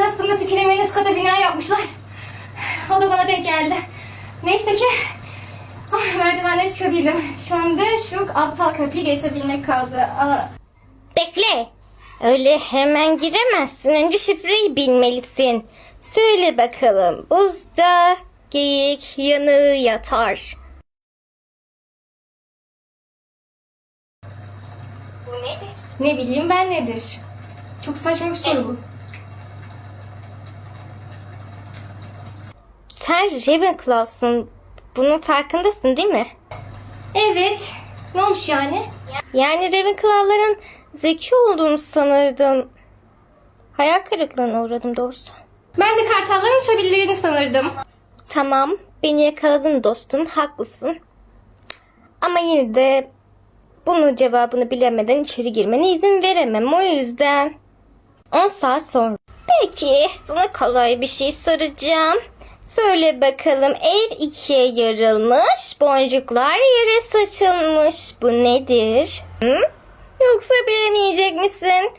katı kilim en üst kata bina yapmışlar. O da bana denk geldi. Neyse ki ah, merdivenlere çıkabildim. Şu anda şu aptal kapıyı geçebilmek kaldı. Aa, Bekle. Öyle hemen giremezsin. Önce şifreyi bilmelisin. Söyle bakalım. Buzda geyik yanığı yatar. Bu nedir? ne bileyim ben nedir? Çok saçma bir soru bu. Sen Ravenclaw'sın. Bunun farkındasın değil mi? Evet. Ne olmuş yani? Yani Ravenclaw'ların zeki olduğunu sanırdım. Hayal kırıklığına uğradım doğrusu. Ben de kartalların uçabildiğini sanırdım. Tamam, beni yakaladın dostum, haklısın. Ama yine de bunu cevabını bilemeden içeri girmene izin veremem. O yüzden 10 saat sonra. Peki, sana kolay bir şey soracağım. Söyle bakalım ev ikiye yarılmış, boncuklar yere saçılmış. Bu nedir? Hı? Yoksa bilemeyecek misin?